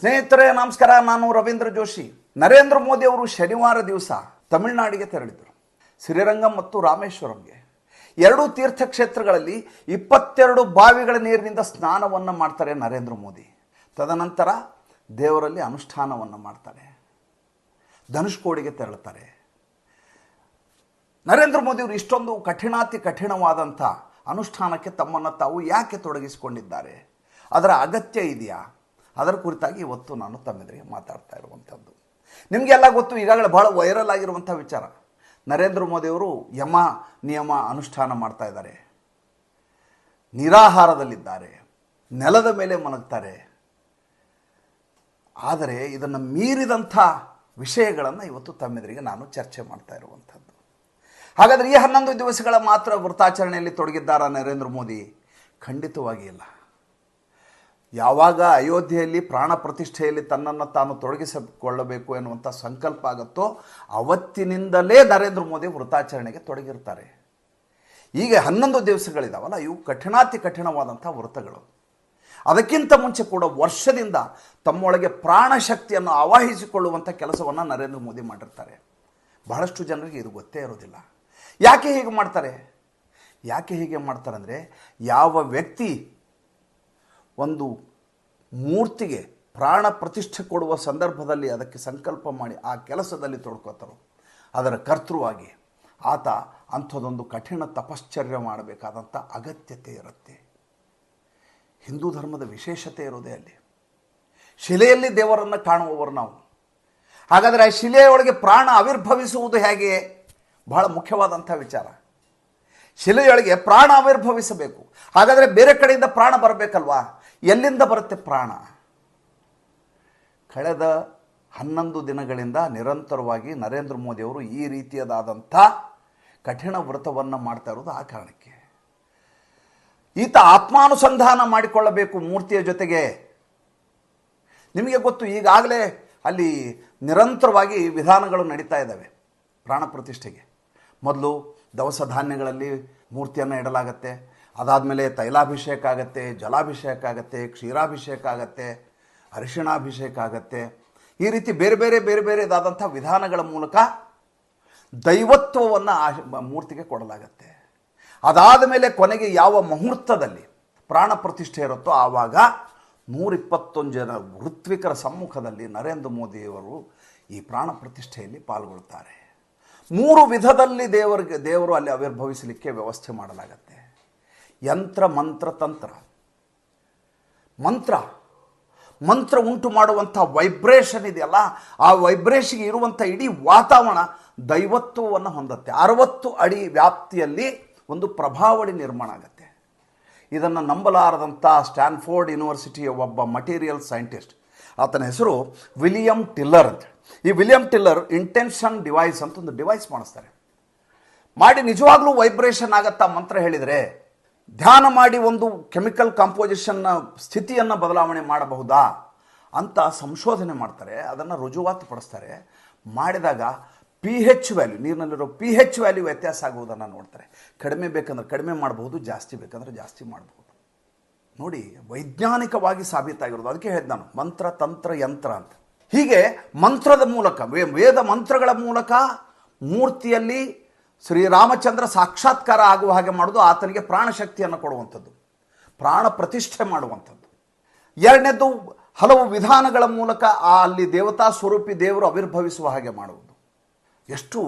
ಸ್ನೇಹಿತರೆ, ನಮಸ್ಕಾರ. ನಾನು ರವೀಂದ್ರ ಜೋಶಿ. ನರೇಂದ್ರ ಮೋದಿ ಅವರು ಶನಿವಾರ ದಿವಸ ತಮಿಳುನಾಡಿಗೆ ತೆರಳಿದರು. ಶ್ರೀರಂಗಂ ಮತ್ತು ರಾಮೇಶ್ವರಂಗೆ. ಎರಡೂ ತೀರ್ಥಕ್ಷೇತ್ರಗಳಲ್ಲಿ ಇಪ್ಪತ್ತೆರಡು ಬಾವಿಗಳ ನೀರಿನಿಂದ ಸ್ನಾನವನ್ನು ಮಾಡ್ತಾರೆ ನರೇಂದ್ರ ಮೋದಿ. ತದನಂತರ ದೇವರಲ್ಲಿ ಅನುಷ್ಠಾನವನ್ನು ಮಾಡ್ತಾರೆ. ಧನುಷ್ಕೋಡಿಗೆ ತೆರಳುತ್ತಾರೆ. ನರೇಂದ್ರ ಮೋದಿಯವರು ಇಷ್ಟೊಂದು ಕಠಿಣಾತಿ ಕಠಿಣವಾದಂಥ ಅನುಷ್ಠಾನಕ್ಕೆ ತಮ್ಮನ್ನು ತಾವು ಯಾಕೆ ತೊಡಗಿಸಿಕೊಂಡಿದ್ದಾರೆ? ಅದರ ಅಗತ್ಯ ಇದೆಯಾ? ಅದರ ಕುರಿತಾಗಿ ಇವತ್ತು ನಾನು ತಮ್ಮೆದುರಿಗೆ ಮಾತಾಡ್ತಾ ಇರುವಂಥದ್ದು. ನಿಮಗೆಲ್ಲ ಗೊತ್ತು, ಈಗಾಗಲೇ ಭಾಳ ವೈರಲ್ ಆಗಿರುವಂಥ ವಿಚಾರ. ನರೇಂದ್ರ ಮೋದಿಯವರು ಯಮ ನಿಯಮ ಅನುಷ್ಠಾನ ಮಾಡ್ತಾ ಇದ್ದಾರೆ. ನಿರಾಹಾರದಲ್ಲಿದ್ದಾರೆ. ನೆಲದ ಮೇಲೆ ಮಲಗ್ತಾರೆ. ಆದರೆ ಇದನ್ನು ಮೀರಿದಂಥ ವಿಷಯಗಳನ್ನು ಇವತ್ತು ತಮ್ಮೆದುರಿಗೆ ನಾನು ಚರ್ಚೆ ಮಾಡ್ತಾ ಇರುವಂಥದ್ದು. ಹಾಗಾದರೆ ಈ ಹನ್ನೊಂದು ದಿವಸಗಳ ಮಾತ್ರ ವ್ರತಾಚರಣೆಯಲ್ಲಿ ತೊಡಗಿದ್ದಾರಾ ನರೇಂದ್ರ ಮೋದಿ? ಖಂಡಿತವಾಗಿ ಇಲ್ಲ. ಯಾವಾಗ ಅಯೋಧ್ಯೆಯಲ್ಲಿ ಪ್ರಾಣ ಪ್ರತಿಷ್ಠೆಯಲ್ಲಿ ತನ್ನನ್ನು ತಾನು ತೊಡಗಿಸಿಕೊಳ್ಳಬೇಕು ಎನ್ನುವಂಥ ಸಂಕಲ್ಪ ಆಗುತ್ತೋ ಅವತ್ತಿನಿಂದಲೇ ನರೇಂದ್ರ ಮೋದಿ ವ್ರತಾಚರಣೆಗೆ ತೊಡಗಿರ್ತಾರೆ. ಈಗ ಹನ್ನೊಂದು ದಿವಸಗಳಿದಾವಲ್ಲ, ಇವು ಕಠಿಣಾತಿ ಕಠಿಣವಾದಂಥ ವ್ರತಗಳು. ಅದಕ್ಕಿಂತ ಮುಂಚೆ ಕೂಡ ವರ್ಷದಿಂದ ತಮ್ಮೊಳಗೆ ಪ್ರಾಣಶಕ್ತಿಯನ್ನು ಆವಾಹಿಸಿಕೊಳ್ಳುವಂಥ ಕೆಲಸವನ್ನು ನರೇಂದ್ರ ಮೋದಿ ಮಾಡಿರ್ತಾರೆ. ಬಹಳಷ್ಟು ಜನರಿಗೆ ಇದು ಗೊತ್ತೇ ಇರೋದಿಲ್ಲ. ಯಾಕೆ ಹೀಗೆ ಮಾಡ್ತಾರೆ? ಯಾಕೆ ಹೀಗೆ ಮಾಡ್ತಾರೆ ಅಂದರೆ ಯಾವ ವ್ಯಕ್ತಿ ಒಂದು ಮೂರ್ತಿಗೆ ಪ್ರಾಣ ಪ್ರತಿಷ್ಠೆ ಕೊಡುವ ಸಂದರ್ಭದಲ್ಲಿ ಅದಕ್ಕೆ ಸಂಕಲ್ಪ ಮಾಡಿ ಆ ಕೆಲಸದಲ್ಲಿ ತೊಡ್ಕೋತಾರೋ. ಅದರ ಕರ್ತೃವಾಗಿ ಆತ ಅಂಥದ್ದೊಂದು ಕಠಿಣ ತಪಶ್ಚರ್ಯ ಮಾಡಬೇಕಾದಂಥ ಅಗತ್ಯತೆ ಇರುತ್ತೆ. ಹಿಂದೂ ಧರ್ಮದ ವಿಶೇಷತೆ ಇರೋದೇ ಅಲ್ಲಿ. ಶಿಲೆಯಲ್ಲಿ ದೇವರನ್ನು ಕಾಣುವವರು ನಾವು. ಹಾಗಾದರೆ ಆ ಶಿಲೆಯೊಳಗೆ ಪ್ರಾಣ ಆವಿರ್ಭವಿಸುವುದು ಹೇಗೆ? ಬಹಳ ಮುಖ್ಯವಾದಂಥ ವಿಚಾರ. ಶಿಲೆಯೊಳಗೆ ಪ್ರಾಣ ಆವಿರ್ಭವಿಸಬೇಕು. ಹಾಗಾದರೆ ಬೇರೆ ಕಡೆಯಿಂದ ಪ್ರಾಣ ಬರಬೇಕಲ್ವಾ? ಎಲ್ಲಿಂದ ಬರುತ್ತೆ ಪ್ರಾಣ? ಕಳೆದ ಹನ್ನೊಂದು ದಿನಗಳಿಂದ ನಿರಂತರವಾಗಿ ನರೇಂದ್ರ ಮೋದಿಯವರು ಈ ರೀತಿಯದಾದಂಥ ಕಠಿಣ ವ್ರತವನ್ನು ಮಾಡ್ತಾ ಇರೋದು ಆ ಕಾರಣಕ್ಕೆ. ಈತ ಆತ್ಮಾನುಸಂಧಾನ ಮಾಡಿಕೊಳ್ಳಬೇಕು ಮೂರ್ತಿಯ ಜೊತೆಗೆ. ನಿಮಗೆ ಗೊತ್ತು, ಈಗಾಗಲೇ ಅಲ್ಲಿ ನಿರಂತರವಾಗಿ ವಿಧಾನಗಳು ನಡೀತಾ ಇದ್ದಾವೆ ಪ್ರಾಣ ಪ್ರತಿಷ್ಠೆಗೆ. ಮೊದಲು ದವಸ ಧಾನ್ಯಗಳಲ್ಲಿ ಮೂರ್ತಿಯನ್ನು ಇಡಲಾಗತ್ತೆ ಅದಾದಮೇಲೆ ತೈಲಾಭಿಷೇಕ ಆಗತ್ತೆ, ಜಲಾಭಿಷೇಕ ಆಗತ್ತೆ, ಕ್ಷೀರಾಭಿಷೇಕ ಆಗತ್ತೆ, ಅರಿಶಿಣಾಭಿಷೇಕ ಆಗತ್ತೆ. ಈ ರೀತಿ ಬೇರೆ ಬೇರೆ ಬೇರೆ ಬೇರೆದಾದಂಥ ವಿಧಾನಗಳ ಮೂಲಕ ದೈವತ್ವವನ್ನು ಆ ಮೂರ್ತಿಗೆ ಕೊಡಲಾಗತ್ತೆ. ಅದಾದ ಮೇಲೆ ಕೊನೆಗೆ ಯಾವ ಮುಹೂರ್ತದಲ್ಲಿ ಪ್ರಾಣ ಪ್ರತಿಷ್ಠೆ ಇರುತ್ತೋ ಆವಾಗ ನೂರಿಪ್ಪತ್ತೊಂದು ಜನ ಋತ್ವಿಕರ ಸಮ್ಮುಖದಲ್ಲಿ ನರೇಂದ್ರ ಮೋದಿಯವರು ಈ ಪ್ರಾಣ ಪ್ರತಿಷ್ಠೆಯಲ್ಲಿ ಪಾಲ್ಗೊಳ್ತಾರೆ. ಮೂರು ವಿಧದಲ್ಲಿ ದೇವರಿಗೆ, ದೇವರು ಅಲ್ಲಿ ಆವಿರ್ಭವಿಸಲಿಕ್ಕೆ ವ್ಯವಸ್ಥೆ ಮಾಡಲಾಗತ್ತೆ. ಯಂತ್ರ, ಮಂತ್ರ, ತಂತ್ರ. ಮಂತ್ರ. ಮಂತ್ರ ಉಂಟು ಮಾಡುವಂಥ ವೈಬ್ರೇಷನ್ ಇದೆಯಲ್ಲ, ಆ ವೈಬ್ರೇಷನ್ಗೆ ಇರುವಂಥ ಇಡೀ ವಾತಾವರಣ ದೈವತ್ವವನ್ನು ಹೊಂದುತ್ತೆ. ಅರವತ್ತು ಅಡಿ ವ್ಯಾಪ್ತಿಯಲ್ಲಿ ಒಂದು ಪ್ರಭಾವಳಿ ನಿರ್ಮಾಣ ಆಗುತ್ತೆ. ಇದನ್ನು ನಂಬಲಾರದಂಥ ಸ್ಟ್ಯಾನ್ಫೋರ್ಡ್ ಯೂನಿವರ್ಸಿಟಿಯ ಒಬ್ಬ ಮಟೀರಿಯಲ್ ಸೈಂಟಿಸ್ಟ್ ಆತನ ಹೆಸರು ವಿಲಿಯಂ ಟಿಲ್ಲರ್ ಅಂತ. ಈ ವಿಲಿಯಂ ಟಿಲ್ಲರ್ ಇಂಟೆನ್ಷನ್ ಡಿವೈಸ್ ಅಂತ ಒಂದು ಡಿವೈಸ್ ಮಾಡಿಸ್ತಾರೆ. ಮಾಡಿ ನಿಜವಾಗ್ಲೂ ವೈಬ್ರೇಷನ್ ಆಗತ್ತಾ ಮಂತ್ರ ಹೇಳಿದರೆ ಧ್ಯಾನ ಮಾಡಿ ಒಂದು ಕೆಮಿಕಲ್ ಕಾಂಪೋಸಿಷನ್ನ ಸ್ಥಿತಿಯನ್ನು ಬದಲಾವಣೆ ಮಾಡಬಹುದಾ ಅಂತ ಸಂಶೋಧನೆ ಮಾಡ್ತಾರೆ, ಅದನ್ನು ರುಜುವಾತು ಪಡಿಸ್ತಾರೆ. ಮಾಡಿದಾಗ ಪಿ ಹೆಚ್ ವ್ಯಾಲ್ಯೂ ನೀರಿನಲ್ಲಿರೋ ಪಿ ಹೆಚ್ ವ್ಯಾಲ್ಯೂ ವ್ಯತ್ಯಾಸ ಆಗುವುದನ್ನು ನೋಡ್ತಾರೆ. ಕಡಿಮೆ ಬೇಕಂದ್ರೆ ಕಡಿಮೆ ಮಾಡಬಹುದು, ಜಾಸ್ತಿ ಬೇಕಂದ್ರೆ ಜಾಸ್ತಿ ಮಾಡಬಹುದು. ನೋಡಿ, ವೈಜ್ಞಾನಿಕವಾಗಿ ಸಾಬೀತಾಗಿರೋದು, ಅದಕ್ಕೆ ಹೇಳಿದ ನಾನು, ಮಂತ್ರ, ತಂತ್ರ, ಯಂತ್ರ ಅಂತ. ಹೀಗೆ ಮಂತ್ರದ ಮೂಲಕ, ವೇದ ಮಂತ್ರಗಳ ಮೂಲಕ ಮೂರ್ತಿಯಲ್ಲಿ ಶ್ರೀರಾಮಚಂದ್ರ ಸಾಕ್ಷಾತ್ಕಾರ ಆಗುವ ಹಾಗೆ ಮಾಡೋದು ಆತನಿಗೆ ಪ್ರಾಣಶಕ್ತಿಯನ್ನು ಕೊಡುವಂಥದ್ದು, ಪ್ರಾಣ ಪ್ರತಿಷ್ಠೆ ಮಾಡುವಂಥದ್ದು. ಎರಡನೇದು, ಹಲವು ವಿಧಾನಗಳ ಮೂಲಕ ಆ ಅಲ್ಲಿ ದೇವತಾ ಸ್ವರೂಪಿ ದೇವರು ಆವಿರ್ಭವಿಸುವ ಹಾಗೆ ಮಾಡುವುದು. ಎಷ್ಟು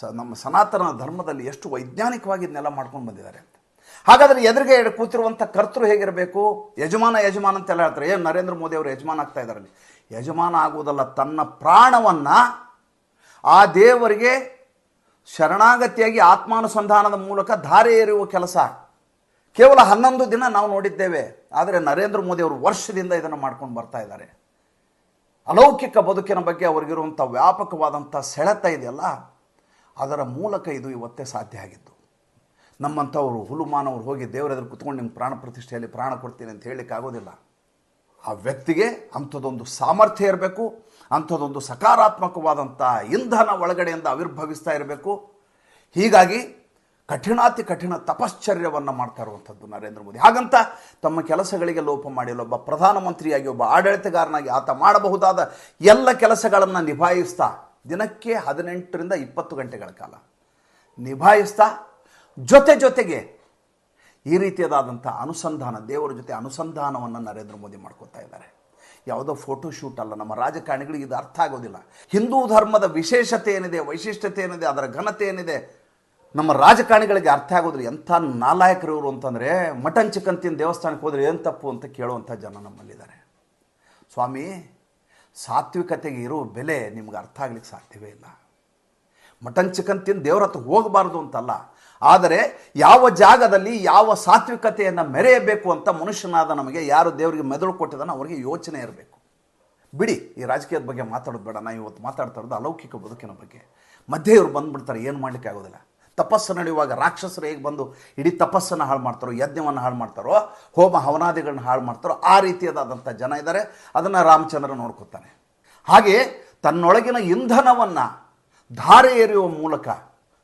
ಸ, ನಮ್ಮ ಸನಾತನ ಧರ್ಮದಲ್ಲಿ ಎಷ್ಟು ವೈಜ್ಞಾನಿಕವಾಗಿ ಇದನ್ನೆಲ್ಲ ಮಾಡ್ಕೊಂಡು ಬಂದಿದ್ದಾರೆ ಅಂತ. ಹಾಗಾದರೆ ಎದುರಿಗೆ ಕೂತಿರುವಂಥ ಕರ್ತೃ ಹೇಗಿರಬೇಕು? ಯಜಮಾನ ಯಜಮಾನ ಅಂತೆಲ್ಲ ಹೇಳ್ತಾರೆ. ಏನು ನರೇಂದ್ರ ಮೋದಿ ಅವರು ಯಜಮಾನ ಆಗ್ತಾ ಇದ್ದಾರೆ ಯಜಮಾನ ಆಗುವುದಲ್ಲ, ತನ್ನ ಪ್ರಾಣವನ್ನು ಆ ದೇವರಿಗೆ ಶರಣಾಗತಿಯಾಗಿ ಆತ್ಮಾನುಸಂಧಾನದ ಮೂಲಕ ಧಾರೆ ಏರುವ ಕೆಲಸ. ಕೇವಲ ಹನ್ನೊಂದು ದಿನ ನಾವು ನೋಡಿದ್ದೇವೆ. ಆದರೆ ನರೇಂದ್ರ ಮೋದಿ ಅವರು ವರ್ಷದಿಂದ ಇದನ್ನು ಮಾಡ್ಕೊಂಡು ಬರ್ತಾ ಇದ್ದಾರೆ. ಅಲೌಕಿಕ ಬದುಕಿನ ಬಗ್ಗೆ ಅವರಿಗಿರುವಂಥ ವ್ಯಾಪಕವಾದಂಥ ಸೆಳೆತ ಇದೆಯಲ್ಲ? ಅದರ ಮೂಲಕ ಇದು ಇವತ್ತೇ ಸಾಧ್ಯ ಆಗಿತ್ತು ನಮ್ಮಂಥವರು ಹುಲುಮಾನವ್ರು ಹೋಗಿ ದೇವರ ಎದುರು ಕುತ್ಕೊಂಡು ನಿಮ್ಮ ಪ್ರಾಣ ಪ್ರತಿಷ್ಠೆಯಲ್ಲಿ ಪ್ರಾಣ ಕೊಡ್ತೀನಿ ಅಂತ ಹೇಳಲಿಕ್ಕೆ ಆಗೋದಿಲ್ಲ ಆ ವ್ಯಕ್ತಿಗೆ ಅಂಥದ್ದೊಂದು ಸಾಮರ್ಥ್ಯ ಇರಬೇಕು ಅಂಥದ್ದೊಂದು ಸಕಾರಾತ್ಮಕವಾದಂಥ ಇಂಧನ ಒಳಗಡೆಯಿಂದ ಆವಿರ್ಭವಿಸ್ತಾ ಇರಬೇಕು. ಹೀಗಾಗಿ ಕಠಿಣಾತಿ ಕಠಿಣ ತಪಶ್ಚರ್ಯವನ್ನು ಮಾಡ್ತಾ ಇರುವಂಥದ್ದು ನರೇಂದ್ರ ಮೋದಿ. ಹಾಗಂತ ತಮ್ಮ ಕೆಲಸಗಳಿಗೆ ಲೋಪ ಮಾಡಿಲ್ಲ, ಒಬ್ಬ ಪ್ರಧಾನಮಂತ್ರಿಯಾಗಿ, ಒಬ್ಬ ಆಡಳಿತಗಾರನಾಗಿ ಆತ ಮಾಡಬಹುದಾದ ಎಲ್ಲ ಕೆಲಸಗಳನ್ನು ನಿಭಾಯಿಸ್ತಾ, ದಿನಕ್ಕೆ ಹದಿನೆಂಟರಿಂದ ಇಪ್ಪತ್ತು ಗಂಟೆಗಳ ಕಾಲ ನಿಭಾಯಿಸ್ತಾ, ಜೊತೆ ಜೊತೆಗೆ ಈ ರೀತಿಯಾದಂಥ ಅನುಸಂಧಾನ, ದೇವರ ಜೊತೆ ಅನುಸಂಧಾನವನ್ನು ನರೇಂದ್ರ ಮೋದಿ ಮಾಡ್ಕೋತಾ ಇದ್ದಾರೆ. ಯಾವುದೋ ಫೋಟೋ ಶೂಟ್ ಅಲ್ಲ, ನಮ್ಮ ರಾಜಕಾರಣಿಗಳಿಗೆ ಇದು ಅರ್ಥ ಆಗೋದಿಲ್ಲ. ಹಿಂದೂ ಧರ್ಮದ ವಿಶೇಷತೆ ಏನಿದೆ, ವೈಶಿಷ್ಟ್ಯತೆ ಏನಿದೆ, ಅದರ ಘನತೆ ಏನಿದೆ, ನಮ್ಮ ರಾಜಕಾರಣಿಗಳಿಗೆ ಅರ್ಥ ಆಗೋದಿಲ್ಲ. ಎಂಥ ನಾಲಾಯಕರು ಇವರು ಅಂತಂದರೆ, ಮಟನ್ ಚಿಕನ್ ತಿಂದು ದೇವಸ್ಥಾನಕ್ಕೆ ಹೋದರೆ ಏನು ತಪ್ಪು ಅಂತ ಕೇಳುವಂಥ ಜನ ನಮ್ಮಲ್ಲಿದ್ದಾರೆ. ಸ್ವಾಮಿ, ಸಾತ್ವಿಕತೆಗೆ ಇರೋ ಬೆಲೆ ನಿಮ್ಗೆ ಅರ್ಥ ಆಗ್ಲಿಕ್ಕೆ ಸಾಧ್ಯವೇ ಇಲ್ಲ. ಮಟನ್ ಚಿಕನ್ ತಿಂದು ದೇವ್ರ ಹತ್ರ ಹೋಗಬಾರ್ದು ಅಂತಲ್ಲ ಆದರೆ ಯಾವ ಜಾಗದಲ್ಲಿ ಯಾವ ಸಾತ್ವಿಕತೆಯನ್ನು ಮೆರೆಯಬೇಕು ಅಂತ ಮನುಷ್ಯನಾದ ನಮಗೆ ಯಾರು ದೇವರಿಗೆ ಮೆದುಳು ಕೊಟ್ಟಿದ್ದಾನೋ ಅವರಿಗೆ ಯೋಚನೆ ಇರಬೇಕು. ಬಿಡಿ, ಈ ರಾಜಕೀಯದ ಬಗ್ಗೆ ಮಾತಾಡೋದು ಬೇಡ. ನಾ ಇವತ್ತು ಮಾತಾಡ್ತಾ ಇರೋದು ಅಲೌಕಿಕ ಬದುಕಿನ ಬಗ್ಗೆ. ಮಧ್ಯೆ ಇವ್ರು ಬಂದುಬಿಡ್ತಾರೆ, ಏನು ಮಾಡಲಿಕ್ಕೆ ಆಗೋದಿಲ್ಲ. ತಪಸ್ಸು ನಡೆಯುವಾಗ ರಾಕ್ಷಸರು ಹೇಗೆ ಬಂದು ಇಡೀ ತಪಸ್ಸನ್ನು ಹಾಳು ಮಾಡ್ತಾರೋ, ಯಜ್ಞವನ್ನು ಹಾಳು ಮಾಡ್ತಾರೋ, ಹೋಮ ಹವನಾದಿಗಳನ್ನ ಹಾಳು ಮಾಡ್ತಾರೋ, ಆ ರೀತಿಯಾದಂಥ ಜನ ಇದ್ದಾರೆ. ಅದನ್ನು ರಾಮಚಂದ್ರ ನೋಡ್ಕೊತಾನೆ. ಹಾಗೆ ತನ್ನೊಳಗಿನ ಇಂಧನವನ್ನು ಧಾರೆ ಎರೆಯುವ ಮೂಲಕ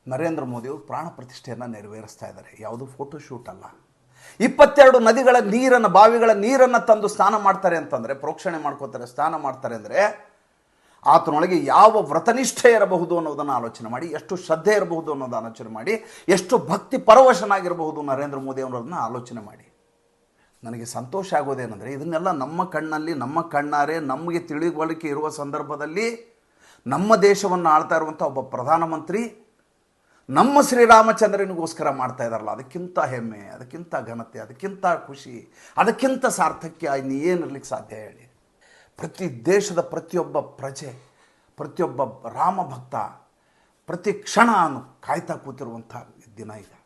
ನರೇಂದ್ರ ಮೋದಿಯವರು ಪ್ರಾಣ ಪ್ರತಿಷ್ಠೆಯನ್ನು ನೆರವೇರಿಸ್ತಾ ಇದ್ದಾರೆ. ಯಾವುದು ಫೋಟೋ ಶೂಟ್ ಅಲ್ಲ. ಇಪ್ಪತ್ತೆರಡು ನದಿಗಳ ನೀರನ್ನು, ಬಾವಿಗಳ ನೀರನ್ನು ತಂದು ಸ್ನಾನ ಮಾಡ್ತಾರೆ ಅಂತಂದರೆ, ಪ್ರೋಕ್ಷಣೆ ಮಾಡ್ಕೋತಾರೆ, ಸ್ನಾನ ಮಾಡ್ತಾರೆ ಅಂದರೆ, ಆತನೊಳಗೆ ಯಾವ ವ್ರತನಿಷ್ಠೆ ಇರಬಹುದು ಅನ್ನೋದನ್ನು ಆಲೋಚನೆ ಮಾಡಿ, ಎಷ್ಟು ಶ್ರದ್ಧೆ ಇರಬಹುದು ಅನ್ನೋದು ಆಲೋಚನೆ ಮಾಡಿ, ಎಷ್ಟು ಭಕ್ತಿ ಪರವಶನಾಗಿರಬಹುದು ನರೇಂದ್ರ ಮೋದಿ ಅವರನ್ನ ಆಲೋಚನೆ ಮಾಡಿ. ನನಗೆ ಸಂತೋಷ ಆಗೋದೇನೆಂದರೆ, ಇದನ್ನೆಲ್ಲ ನಮ್ಮ ಕಣ್ಣಲ್ಲಿ, ನಮ್ಮ ಕಣ್ಣಾರೆ, ನಮಗೆ ತಿಳಿವಳಿಕೆ ಇರುವ ಸಂದರ್ಭದಲ್ಲಿ ನಮ್ಮ ದೇಶವನ್ನು ಆಳ್ತಾ ಇರುವಂಥ ಒಬ್ಬ ಪ್ರಧಾನಮಂತ್ರಿ ನಮ್ಮ ಶ್ರೀರಾಮಚಂದ್ರನಿಗೋಸ್ಕರ ಮಾಡ್ತಾ ಇದ್ದಾರಲ್ಲ, ಅದಕ್ಕಿಂತ ಹೆಮ್ಮೆ, ಅದಕ್ಕಿಂತ ಘನತೆ, ಅದಕ್ಕಿಂತ ಖುಷಿ, ಅದಕ್ಕಿಂತ ಸಾರ್ಥಕ್ಯ ಇನ್ನು ಇರಲಿಕ್ಕೆ ಸಾಧ್ಯ ಹೇಳಿ? ಪ್ರತಿ ದೇಶದ ಪ್ರತಿಯೊಬ್ಬ ಪ್ರಜೆ, ಪ್ರತಿಯೊಬ್ಬ ರಾಮ ಭಕ್ತ ಪ್ರತಿ ಕ್ಷಣ ಕಾಯ್ತಾ ಕೂತಿರುವಂಥ ದಿನ ಈಗ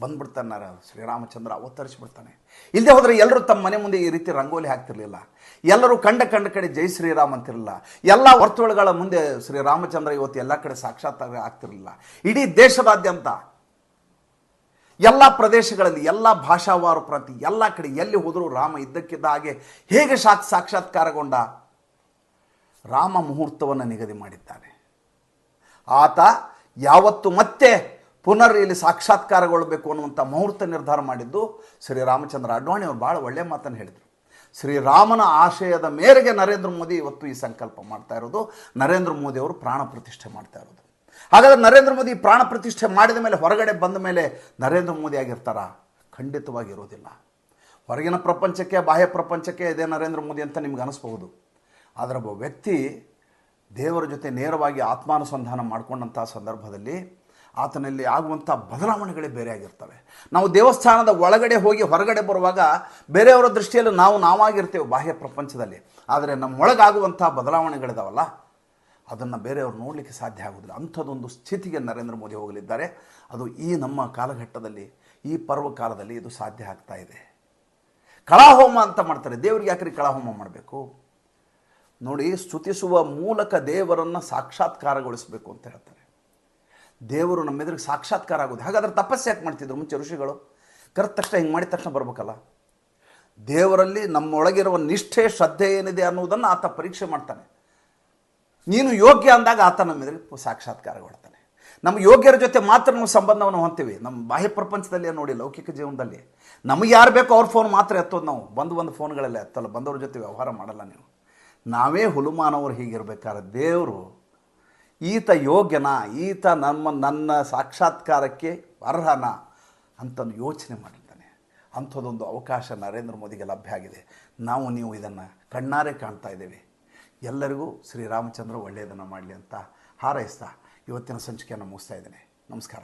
ಬಂದ್ಬಿಡ್ತಾನೆ ನರ ಶ್ರೀರಾಮಚಂದ್ರ ಅವತರಿಸ್ಬಿಡ್ತಾನೆ. ಇಲ್ಲದೆ ಹೋದರೆ ಎಲ್ಲರೂ ತಮ್ಮ ಮನೆ ಮುಂದೆ ಈ ರೀತಿ ರಂಗೋಲಿ ಹಾಕ್ತಿರ್ಲಿಲ್ಲ. ಎಲ್ಲರೂ ಕಂಡ ಕಂಡ ಕಡೆ ಜೈ ಶ್ರೀರಾಮ್ ಅಂತಿರಲಿಲ್ಲ. ಎಲ್ಲ ವರ್ತುಳಗಳ ಮುಂದೆ ಶ್ರೀರಾಮಚಂದ್ರ ಇವತ್ತು ಎಲ್ಲ ಕಡೆ ಸಾಕ್ಷಾತ್ ಆಗ್ತಿರಲಿಲ್ಲ. ಇಡೀ ದೇಶದಾದ್ಯಂತ ಎಲ್ಲ ಪ್ರದೇಶಗಳಲ್ಲಿ, ಎಲ್ಲ ಭಾಷಾವಾರು ಪ್ರತಿ ಎಲ್ಲ ಕಡೆ ಎಲ್ಲಿ ಹೋದರೂ ರಾಮ ಇದ್ದಕ್ಕಿದ್ದ ಹಾಗೆ ಹೇಗೆ ಸಾಕ್ ಸಾಕ್ಷಾತ್ಕಾರಗೊಂಡ ರಾಮ ಮುಹೂರ್ತವನ್ನು ನಿಗದಿ ಮಾಡಿದ್ದಾನೆ. ಆತ ಯಾವತ್ತು ಮತ್ತೆ ಪುನರ್ ಇಲ್ಲಿ ಸಾಕ್ಷಾತ್ಕಾರಗೊಳ್ಳಬೇಕು ಅನ್ನುವಂಥ ಮುಹೂರ್ತ ನಿರ್ಧಾರ ಮಾಡಿದ್ದು ಶ್ರೀರಾಮಚಂದ್ರ ಅಡ್ವಾಣಿ ಅವರು ಭಾಳ ಒಳ್ಳೆಯ ಮಾತನ್ನು ಹೇಳಿದರು. ಶ್ರೀರಾಮನ ಆಶಯದ ಮೇರೆಗೆ ನರೇಂದ್ರ ಮೋದಿ ಇವತ್ತು ಈ ಸಂಕಲ್ಪ ಮಾಡ್ತಾ ಇರೋದು. ನರೇಂದ್ರ ಮೋದಿ ಅವರು ಪ್ರಾಣ ಪ್ರತಿಷ್ಠೆ ಮಾಡ್ತಾ ಇರೋದು. ಹಾಗಾದರೆ ನರೇಂದ್ರ ಮೋದಿ ಪ್ರಾಣ ಪ್ರತಿಷ್ಠೆ ಮಾಡಿದ ಮೇಲೆ ಹೊರಗಡೆ ಬಂದ ಮೇಲೆ ನರೇಂದ್ರ ಮೋದಿ ಆಗಿರ್ತಾರಾ? ಖಂಡಿತವಾಗಿ ಇರೋದಿಲ್ಲ. ಹೊರಗಿನ ಪ್ರಪಂಚಕ್ಕೆ, ಬಾಹ್ಯ ಪ್ರಪಂಚಕ್ಕೆ ಇದೇ ನರೇಂದ್ರ ಮೋದಿ ಅಂತ ನಿಮ್ಗೆ ಅನಿಸ್ಬಹುದು. ಆದರೆ ಒಬ್ಬ ವ್ಯಕ್ತಿ ದೇವರ ಜೊತೆ ನೇರವಾಗಿ ಆತ್ಮಾನುಸಂಧಾನ ಮಾಡಿಕೊಂಡಂಥ ಸಂದರ್ಭದಲ್ಲಿ ಆತನಲ್ಲಿ ಆಗುವಂಥ ಬದಲಾವಣೆಗಳೇ ಬೇರೆ ಆಗಿರ್ತವೆ. ನಾವು ದೇವಸ್ಥಾನದ ಒಳಗಡೆ ಹೋಗಿ ಹೊರಗಡೆ ಬರುವಾಗ ಬೇರೆಯವರ ದೃಷ್ಟಿಯಲ್ಲಿ ನಾವು ನಾವಾಗಿರ್ತೇವೆ ಬಾಹ್ಯ ಪ್ರಪಂಚದಲ್ಲಿ. ಆದರೆ ನಮ್ಮೊಳಗಾಗುವಂಥ ಬದಲಾವಣೆಗಳಿದಾವಲ್ಲ, ಅದನ್ನು ಬೇರೆಯವರು ನೋಡಲಿಕ್ಕೆ ಸಾಧ್ಯ ಆಗೋದಿಲ್ಲ. ಅಂಥದ್ದೊಂದು ಸ್ಥಿತಿಗೆ ನರೇಂದ್ರ ಮೋದಿ ಹೋಗಲಿದ್ದಾರೆ. ಅದು ಈ ನಮ್ಮ ಕಾಲಘಟ್ಟದಲ್ಲಿ, ಈ ಪರ್ವಕಾಲದಲ್ಲಿ ಇದು ಸಾಧ್ಯ ಆಗ್ತಾ ಇದೆ. ಕಳಾಹೋಮ ಅಂತ ಮಾಡ್ತಾರೆ. ದೇವರಿಗೆ ಯಾಕ್ರಿ ಕಳಾಹೋಮ ಮಾಡಬೇಕು? ನೋಡಿ, ಸ್ತುತಿಸುವ ಮೂಲಕ ದೇವರನ್ನು ಸಾಕ್ಷಾತ್ಕಾರಗೊಳಿಸಬೇಕು ಅಂತ ಹೇಳ್ತಾರೆ. ದೇವರು ನಮ್ಮ ಎದುರಿಗೆ ಸಾಕ್ಷಾತ್ಕಾರ ಆಗೋದು. ಹಾಗಾದ್ರೆ ತಪಸ್ಸು ಯಾಕೆ ಮಾಡ್ತಿದ್ರು ಮುಂಚೆ ಋಷಿಗಳು? ಕರೆದ ತಕ್ಷಣ ಹಿಂಗೆ ಮಾಡಿದ ತಕ್ಷಣ ಬರ್ಬೇಕಲ್ಲ? ದೇವರಲ್ಲಿ ನಮ್ಮೊಳಗಿರುವ ನಿಷ್ಠೆ, ಶ್ರದ್ಧೆ ಏನಿದೆ ಅನ್ನೋದನ್ನು ಆತ ಪರೀಕ್ಷೆ ಮಾಡ್ತಾನೆ. ನೀನು ಯೋಗ್ಯ ಅಂದಾಗ ಆತ ನಮ್ಮ ಎದುರಿಗೆ ಸಾಕ್ಷಾತ್ಕಾರಗೊಳ್ತಾನೆ. ನಮ್ಮ ಯೋಗ್ಯರ ಜೊತೆ ಮಾತ್ರ ನಾವು ಸಂಬಂಧವನ್ನು ಹೊಂತೀವಿ ನಮ್ಮ ಬಾಹ್ಯ ಪ್ರಪಂಚದಲ್ಲಿ ನೋಡಿ, ಲೌಕಿಕ ಜೀವನದಲ್ಲಿ. ನಮಗೆ ಯಾರು ಬೇಕೋ ಅವ್ರ ಫೋನ್ ಮಾತ್ರ ಎತ್ತೋದು ನಾವು. ಬಂದು ಬಂದು ಫೋನ್ಗಳೆಲ್ಲ ಎತ್ತಲ್ಲ. ಬಂದವ್ರ ಜೊತೆ ವ್ಯವಹಾರ ಮಾಡಲ್ಲ ನೀವು. ನಾವೇ ಹುಲುಮಾನವರು ಹೀಗಿರ್ಬೇಕಾದ್ರೆ ದೇವರು ಈತ ಯೋಗ್ಯನಾ? ಈತ ನಮ್ಮ, ನನ್ನ ಸಾಕ್ಷಾತ್ಕಾರಕ್ಕೆ ಅರ್ಹನ? ಅಂತಂದು ಯೋಚನೆ ಮಾಡಿದ್ದಾನೆ ಅಂಥದ್ದೊಂದು ಅವಕಾಶ ನರೇಂದ್ರ ಮೋದಿಗೆ ಲಭ್ಯ ಆಗಿದೆ. ನಾವು ನೀವು ಇದನ್ನು ಕಣ್ಣಾರೆ ಕಾಣ್ತಾ ಇದ್ದೇವೆ. ಎಲ್ಲರಿಗೂ ಶ್ರೀರಾಮಚಂದ್ರ ಒಳ್ಳೆಯದನ್ನು ಮಾಡಲಿ ಅಂತ ಹಾರೈಸ್ತಾ ಇವತ್ತಿನ ಸಂಚಿಕೆಯನ್ನು ಮುಗಿಸ್ತಾ ಇದ್ದೇನೆ. ನಮಸ್ಕಾರ.